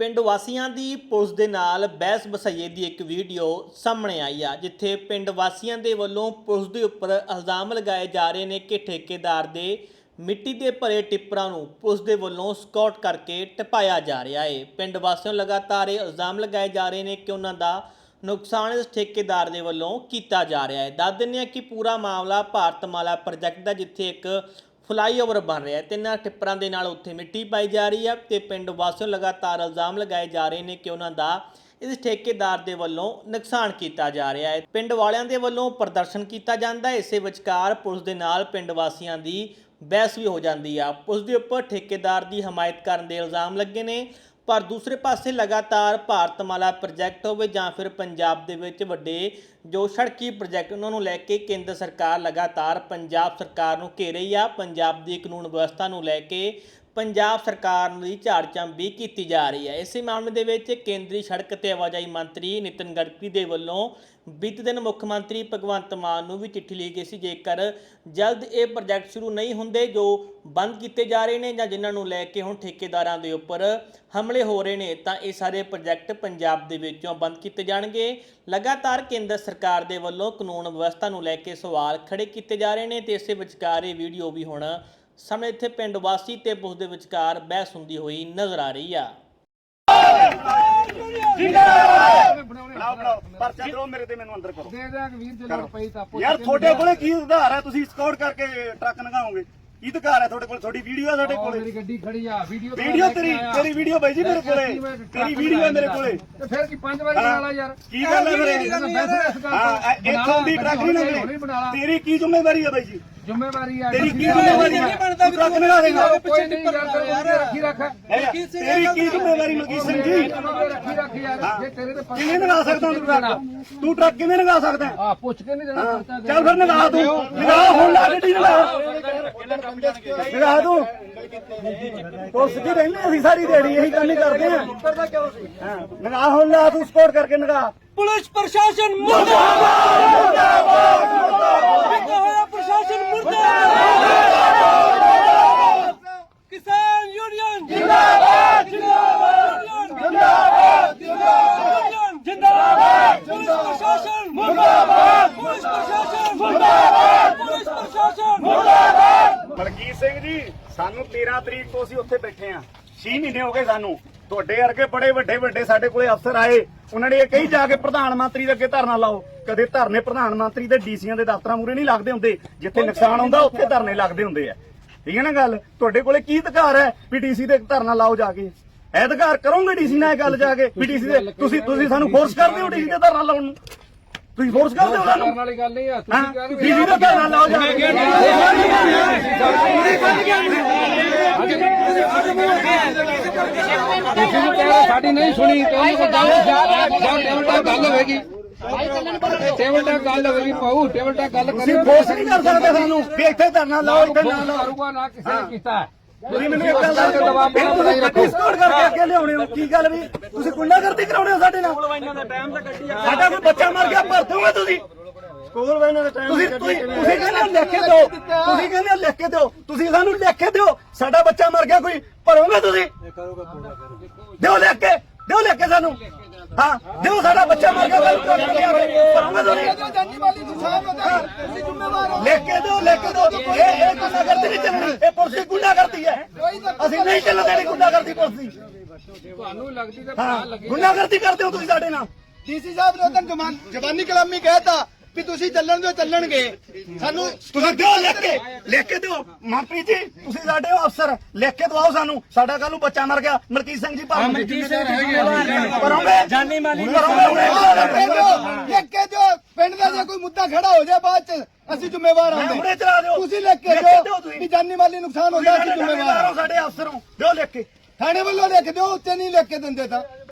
ਪਿੰਡ ਵਾਸੀਆਂ ਦੀ ਪੁਲਿਸ ਦੇ ਨਾਲ ਬਹਿਸ ਬਸਈਏ ਦੀ ਇੱਕ ਵੀਡੀਓ ਸਾਹਮਣੇ ਆਈ ਆ, ਜਿੱਥੇ ਪਿੰਡ ਵਾਸੀਆਂ ਦੇ ਵੱਲੋਂ ਪੁਲਿਸ ਦੇ ਉੱਪਰ ਇਲਜ਼ਾਮ ਲਗਾਏ ਜਾ ਰਹੇ ਨੇ ਕਿ ਠੇਕੇਦਾਰ ਦੇ ਮਿੱਟੀ ਦੇ ਭਰੇ ਟਿੱਪਰਾਂ ਨੂੰ ਪੁਲਿਸ ਦੇ ਵੱਲੋਂ ਸਕਾਟ ਕਰਕੇ ਟਪਾਇਆ ਜਾ ਰਿਹਾ ਹੈ ਪਿੰਡ ਵਾਸੀਆਂ ਲਗਾਤਾਰ ਇਹ ਇਲਜ਼ਾਮ ਲਗਾਏ ਜਾ ਰਹੇ ਨੇ ਕਿ ਉਹਨਾਂ ਦਾ ਨੁਕਸਾਨ ਇਸ ਠੇਕੇਦਾਰ ਦੇ ਵੱਲੋਂ ਕੀਤਾ ਜਾ ਰਿਹਾ ਹੈ ਦੱਸ ਦਿੰਦੇ ਹਾਂ ਕਿ ਪੂਰਾ ਮਾਮਲਾ ਭਾਰਤਮਾਲਾ ਪ੍ਰੋਜੈਕਟ ਦਾ, ਜਿੱਥੇ ਇੱਕ ਫਲਾਈਓਵਰ ਬਣ ਰਿਹਾ ਹੈ। ਤੇ ਟਿੱਪਰਾਂ ਦੇ ਨਾਲ ਉੱਥੇ ਮਿੱਟੀ ਪਾਈ ਜਾ ਰਹੀ ਹੈ ਤੇ ਪਿੰਡ ਵਾਸੀਆਂ ਲਗਾਤਾਰ ਇਲਜ਼ਾਮ ਲਗਾਏ ਜਾ ਰਹੇ ਨੇ ਕਿ ਉਹਨਾਂ ਦਾ ਇਸ ਠੇਕੇਦਾਰ ਦੇ ਵੱਲੋਂ ਨੁਕਸਾਨ ਕੀਤਾ ਜਾ ਰਿਹਾ ਹੈ। ਪਿੰਡ ਵਾਲਿਆਂ ਦੇ ਵੱਲੋਂ ਪ੍ਰਦਰਸ਼ਨ ਕੀਤਾ ਜਾਂਦਾ ਹੈ। ਇਸੇ ਵਿਚਕਾਰ ਪੁਲਿਸ ਦੇ ਨਾਲ ਪਿੰਡ ਵਾਸੀਆਂ ਦੀ ਬਹਿਸ ਵੀ ਹੋ ਜਾਂਦੀ ਆ। ਪੁਲਿਸ ਦੇ ਉੱਪਰ ਠੇਕੇਦਾਰ ਦੀ ਹਮਾਇਤ ਕਰਨ ਦੇ ਇਲਜ਼ਾਮ ਲੱਗੇ ਨੇ। ਪਰ ਦੂਸਰੇ ਪਾਸੇ ਲਗਾਤਾਰ ਭਾਰਤਮਾਲਾ ਪ੍ਰੋਜੈਕਟ ਹੋਵੇ ਜਾਂ ਫਿਰ ਪੰਜਾਬ ਦੇ ਵਿੱਚ ਵੱਡੇ ਜੋ ਸੜਕੀ ਪ੍ਰੋਜੈਕਟ ਉਹਨਾਂ ਨੂੰ ਲੈ ਕੇ ਕੇਂਦਰ ਸਰਕਾਰ ਲਗਾਤਾਰ ਪੰਜਾਬ ਸਰਕਾਰ ਨੂੰ ਘੇਰੇ ਆ ਪੰਜਾਬ ਦੀ ਕਾਨੂੰਨ ਵਿਵਸਥਾ ਨੂੰ ਲੈ ਕੇ ਪੰਜਾਬ ਸਰਕਾਰ ਦੀ ਝਾੜਚੰਬ ਵੀ ਕੀਤੀ ਜਾ ਰਹੀ ਹੈ। ਇਸੇ ਮਾਮਲੇ ਦੇ ਵਿੱਚ ਕੇਂਦਰੀ ਸੜਕ ਤੇ ਆਵਾਜਾਈ ਮੰਤਰੀ ਨਿਤਿਨ ਗਡਕਰੀ ਦੇ ਵੱਲੋਂ ਬੀਤੇ ਦਿਨ ਮੁੱਖ ਮੰਤਰੀ ਭਗਵੰਤ ਮਾਨ ਨੂੰ ਵੀ ਚਿੱਠੀ ਲਿਖੀ ਗਈ ਸੀ, ਜੇਕਰ ਜਲਦ ਇਹ ਪ੍ਰੋਜੈਕਟ ਸ਼ੁਰੂ ਨਹੀਂ ਹੁੰਦੇ, ਜੋ ਬੰਦ ਕੀਤੇ ਜਾ ਰਹੇ ਨੇ ਜਾਂ ਜਿਨ੍ਹਾਂ ਨੂੰ ਲੈ ਕੇ ਹੁਣ ਠੇਕੇਦਾਰਾਂ ਦੇ ਉੱਪਰ ਹਮਲੇ ਹੋ ਰਹੇ ਨੇ, ਤਾਂ ਇਹ ਸਾਰੇ ਪ੍ਰੋਜੈਕਟ ਪੰਜਾਬ ਦੇ ਵਿੱਚੋਂ ਬੰਦ ਕੀਤੇ ਜਾਣਗੇ। ਲਗਾਤਾਰ ਕੇਂਦਰ ਸਰਕਾਰ ਦੇ ਵੱਲੋਂ ਕਾਨੂੰਨ ਵਿਵਸਥਾ ਨੂੰ ਲੈ ਕੇ ਸਵਾਲ ਖੜੇ ਕੀਤੇ ਜਾ ਰਹੇ ਨੇ ਤੇ ਇਸੇ ਵਿਚਕਾਰ ਇਹ ਵੀਡੀਓ ਵੀ ਹੁਣ ਸਾਹਮਣੇ ਇੱਥੇ ਪਿੰਡ ਵਾਸੀ ਤੇ ਪੁਲਿਸ ਦੇ ਵਿਚਕਾਰ ਬਹਿਸ ਹੁੰਦੀ ਹੋਈ ਨਜ਼ਰ ਆ ਰਹੀ ਆ। ਬਣਾਓ ਬਣਾਓ। ਪਰਚਾ ਦਿਓ ਮੇਰੇ ਤੇ ਮੈਨੂੰ ਅੰਦਰ ਕਰੋ। ਦੇ ਦਿਆਂਗੇ ਵੀਰ ਜੇ ਲੋੜ ਪਈ ਤਾਂ ਪੁੱਛ ਯਾਰ ਤੁਹਾਡੇ ਕੋਲੇ ਕੀ ਉਧਾਰ ਹੈ? ਤੁਸੀਂ ਸਕਾਊਟ ਕਰਕੇ ਟਰੱਕ ਲੰਘਾਓਗੇ। ਕੀ ਅਧਿਕਾਰ ਹੈ ਤੁਹਾਡੇ ਕੋਲ? ਤੁਹਾਡੀ ਵੀਡੀਓ ਹੈ ਸਾਡੇ ਕੋਲੇ। ਮੇਰੀ ਗੱਡੀ ਖੜੀ ਆ ਵੀਡੀਓ ਵੀਡੀਓ ਤੇਰੀ। ਤੇਰੀ ਵੀਡੀਓ ਬਾਈ ਜੀ ਮੇਰੇ ਕੋਲੇ। ਤੇਰੀ ਵੀਡੀਓ ਹੈ ਮੇਰੇ ਕੋਲੇ। ਤੇ ਫਿਰ ਕੀ ਪੰਜ ਵਾਰੀ ਬਣਾ ਲਾ ਯਾਰ। ਕੀ ਗੱਲ ਹੈ ਮੇਰੇ ਹਾਂ ਇਹ- ਇੱਥੋਂ ਦੀ ਟਰੱਕ ਨਹੀਂ ਲੰਘਣੀ ਤੇਰੀ ਕੀ ਜ਼ਿੰਮੇਵਾਰੀ ਹੈ ਬਾਈ ਜੀ? ਜ਼ਿੰਮੇਵਾਰੀ ਆ। ਤੇਰੀ ਕੀ ਜ਼ਿੰਮੇਵਾਰੀ ਹੈ ਟਰੱਕ ਨਹੀਂ ਲਾ ਦੇਗਾ। ਕੋਈ ਨਹੀਂ ਯਾਰ ਰੱਖੀ ਰੱਖ। ਤੇਰੀ ਕੀ ਜ਼ਿੰਮੇਵਾਰੀ ਮਲਕੀਤ ਸਿੰਘ ਜੀ? ਰੱਖੀ ਰੱਖ ਯਾਰ। ਜੇ ਤੇਰੇ ਤੇ ਕਿਵੇਂ ਲਗਾ ਸਕਦਾ ਤੂੰ ਟਰੱਕ ਤੂੰ ਟਰੱਕ ਕਿਵੇਂ ਲਗਾ ਸਕਦਾ? ਹੈ? ਆ ਪੁੱਛ ਕੇ ਨਹੀਂ ਦੇਣਾ ਚੱਲ ਫਿਰ ਲਗਾ ਤੂੰ। ਲਗਾ ਹੁਣ ਲਾ ਗੱਡੀ ਲਗਾ ਲਗਾ ਤੂੰ। ਪੁਲਿਸ ਕੀ ਰਹਿੰਦੇ ਅਸੀਂ ਸਾਰੀ ਦਿਹਾੜੀ ਇਹੀ ਕੰਮ ਹੀ ਕਰਦੇ ਆ। ਲਗਾ ਹੁਣ ਲਾ ਤੂੰ ਸਪੋਰਟ ਕਰਕੇ ਲਗਾ ਪੁਲਿਸ ਪ੍ਰਸ਼ਾਸਨ ਮੁਰਦਾਬਾਦ! ਮੁਰਦਾਬਾਦ! ਹੋਇਆ ਪ੍ਰਸ਼ਾਸਨ ਮੁਰਦਾਬਾਦ! ਕਿਸਾਨ ਯੂਨੀਅਨ ਜਿੰਦਾਬਾਦ! ਜਿੰਦਾਬਾਦ! ਜਿੰਦਾਬਾਦ! ਜਿੰਦਾਬਾਦ! ਜਿੰਦਾਬਾਦ ਪੁਲਿਸ ਪ੍ਰਸ਼ਾਸਨ ਮੁਰਦਾਬਾਦ! ਪੁਲਿਸ ਪ੍ਰਸ਼ਾਸਨ ਮੁਰਦਾਬਾਦ! ਪੁਲਿਸ ਪ੍ਰਸ਼ਾਸਨ ਮੁਰਦਾਬਾਦ! ਮਲਕੀਤ ਸਿੰਘ ਜੀ, ਸਾਨੂੰ 13 ਤਰੀਕ ਤੋਂ ਅਸੀਂ ਉੱਥੇ ਬੈਠੇ ਆ 6 ਮਹੀਨੇ ਹੋ ਗਏ ਸਾਨੂੰ। ਤੁਹਾਡੇ ਵਰਗੇ ਬੜੇ ਵੱਡੇ ਵੱਡੇ ਸਾਡੇ ਕੋਲੇ ਅਫਸਰ ਆਏ, ਉਹਨਾਂ ਨੇ ਇਹ ਕਹੀ ਜਾ ਕੇ ਪ੍ਰਧਾਨ ਮੰਤਰੀ ਦੇ ਅੱਗੇ ਧਰਨਾ ਲਾਓ। ਕਦੇ ਧਰਨੇ ਪ੍ਰਧਾਨ ਮੰਤਰੀ ਦੇ ਡੀਸੀਆਂ ਦੇ ਦਫ਼ਤਰਾਂ ਮੂਰੇ ਨਹੀਂ ਲੱਗਦੇ ਹੁੰਦੇ। ਜਿੱਥੇ ਨੁਕਸਾਨ ਹੁੰਦਾ, ਉੱਥੇ ਧਰਨੇ ਲੱਗਦੇ ਹੁੰਦੇ ਆ। ਠੀਕ ਹੈ ਨਾ ਗੱਲ? ਤੁਹਾਡੇ ਕੋਲੇ ਕੀ ਅਧਿਕਾਰ ਹੈ ਵੀ ਡੀਸੀ ਦੇ ਧਰਨਾ ਲਾਓ ਜਾ ਕੇ? ਇਹ ਅਧਿਕਾਰ ਕਰੋਗੇ ਡੀਸੀ ਨਾਲ ਇਹ ਗੱਲ ਜਾ ਕੇ ਵੀ ਡੀਸੀ ਦੇ ਤੁਸੀਂ ਤੁਸੀਂ ਸਾਨੂੰ ਫੋਰਸ ਕਰਦੇ ਹੋ ਡੀਸੀ ਦੇ ਧਰਨਾ ਲਾਉਣ ਨੂੰ। ਤੁਸੀਂ ਫੋਰਸ ਕਰਦੇ ਹੋ ਉਹਨਾਂ ਕਰਨ ਨੂੰ ਵਾਲੀ ਗੱਲ ਨਹੀਂ ਆ ਹਾਂ? ਤੁਸੀਂ ਕਹਿ ਰਹੇ ਡੀਸੀ ਦੇ ਧਰਨਾ ਲਾਓ ਜਾ ਤੁਸੀਂ ਕਹਿ ਰਹੇ ਸਾਡੀ ਨਹੀਂ ਸੁਣੀ ਤੁਹਾਨੂੰ ਕੋਈ ਗੱਲ ਜਾਂ ਟੇਬਲ ਤੇ ਗੱਲ ਹੋਵੇਗੀ। ਟੇਬਲ ਤੇ ਗੱਲ ਹੋਵੇਗੀ ਪਾਉ ਟੇਬਲ ਤੇ ਗੱਲ ਤੁਸੀਂ ਕਰਿਓ। ਫੋਰਸ ਨਹੀਂ ਕਰ ਸਕਦੇ ਸਾਨੂੰ। ਵੀ ਇੱਥੇ ਧਰਨਾ ਲਾਓ ਇੱਥੇ ਨਾ ਲਾਓ। ਨਾ ਕਿਸੇ ਨੇ ਕੀਤਾ। ਤੁਸੀਂ ਮੈਨੂੰ ਇੱਕ ਗੱਲ ਦੱਸ ਦਿਓ। ਫਿਰ ਤੁਸੀਂ ਗੱਡੀ ਸਟੋਰ ਕਰਕੇ ਅੱਗੇ ਲਿਆਉਣੇ ਹੋ ਕੀ ਗੱਲ ਵੀ? ਤੁਸੀਂ ਗੁੰਡਾਗਰਦੀ ਕਰਾਉਣੇ ਹੋ ਸਾਡੇ ਨਾਲ? ਸਾਡਾ ਕੋਈ ਬੱਚਾ ਮਰ ਗਿਆ ਭਰ ਦੋਗੇ ਤੁਸੀਂ। ਸਕੂਲ ਵਾਈਨਾਂ ਦਾ ਟਾਈਮ ਤੁਸੀਂ ਤੁਸੀਂ ਤੁਸੀਂ ਕਹਿੰਦੇ ਹੋ ਲਿਖ ਕੇ ਦਿਓ। ਤੁਸੀਂ ਕਹਿੰਦੇ ਹੋ ਲਿਖ ਕੇ ਦਿਓ। ਤੁਸੀਂ ਸਾਨੂੰ ਲਿਖ ਕੇ ਦਿਓ। ਸਾਡਾ ਬੱਚਾ ਮਰ ਗਿਆ ਕੋਈ ਭਰੋਗੇ ਤੁਸੀਂ? ਦਿਓ ਲਿਖ ਕੇ ਦਿਓ ਲਿਖ ਕੇ ਸਾਨੂੰ। ਹਾਂ ਦਿਓ ਸਾਡਾ ਬੱਚਾ ਮਰ ਗਿਆ ਸਾਨੂੰ ਭਰੋਗੇ ਤੁਸੀਂ। ਲਿਖ ਕੇ ਇਹ ਇਹ ਗੁੰਡਾਗਰਦੀ ਨਹੀਂ ਚੱਲਣੀ। ਇਹ ਪੁਲਿਸ ਦੀ ਗੁੰਡਾਗਰਦੀ ਹੈ। ਅਸੀਂ ਨਹੀਂ ਚੱਲਣ ਦੇਣੀ ਗੁੰਡਾਗਰਦੀ ਪੁਲਿਸ ਦੀ। ਤੁਹਾਨੂੰ ਲੱਗਦੀ ਤੇ ਹਾਂ ਗੁੰਡਾਗਰਦੀ ਕਰਦੇ ਹੋ ਤੁਸੀਂ ਸਾਡੇ ਨਾਲ। ਡੀਸੀ ਸਾਹਿਬ ਨੇ ਉਦੋਂ ਜਵਾਨ ਜਵਾਨੀ ਕਲਾਮੀ ਕਹਿਤਾ ਵੀ ਤੁਸੀਂ ਚੱਲਣ ਦਿਓ ਚੱਲਣਗੇ। ਸਾਨੂੰ ਤੁਸੀਂ ਦਿਓ ਲਿਖ ਕੇ ਲਿਖ ਕੇ ਦਿਓ। ਮੰਤਰੀ ਜੀ ਤੁਸੀਂ ਸਾਡੇ ਹੋ ਅਫਸਰ। ਲਿਖ ਕੇ ਦਵਾਓ ਸਾਨੂੰ। ਸਾਡਾ ਕੱਲ ਨੂੰ ਬੱਚਾ ਮਰ ਗਿਆ। ਮਲਕੀਤ ਸਿੰਘ ਜੀ ਭਾਵੇਂ ਮਲਕੀਤ ਸਿੰਘ ਕਰੋਗੇ ਜਾਨੀ ਮਾਲੀ ਦਿਓ ਲਿਖ ਕੇ ਦਿਓ। ਪਿੰਡ ਦਾ ਜੇ ਕੋਈ ਮੁੱਦਾ ਖੜਾ ਹੋ ਜਾਏ ਬਾਅਦ ਚ ਅਸੀਂ ਜ਼ਿੰਮੇਵਾਰ ਹੁਣੇ ਆਂਦੇ ਚਲਾ ਦਿਓ। ਤੁਸੀਂ ਲਿਖ ਕੇ ਲਿਖ ਕੇ ਦਿਓ ਦਿਓ ਤੁਸੀਂ। ਵੀ ਜਾਨੀ ਮਾਲੀ ਨੁਕਸਾਨ ਹੁੰਦਾ ਅਸੀਂ ਜ਼ਿੰਮੇਵਾਰ ਹਾਂ। ਹੋ ਸਾਡੇ ਅਫਸਰ ਹੋ। ਦਿਓ ਲਿਖ ਕੇ। ਥਾਣੇ ਵੱਲੋਂ ਲਿਖ ਦਿਓ ਉੱਤੇ ਨਹੀਂ ਲਿਖ ਕੇ ਦਿੰਦੇ ਤਾਂ।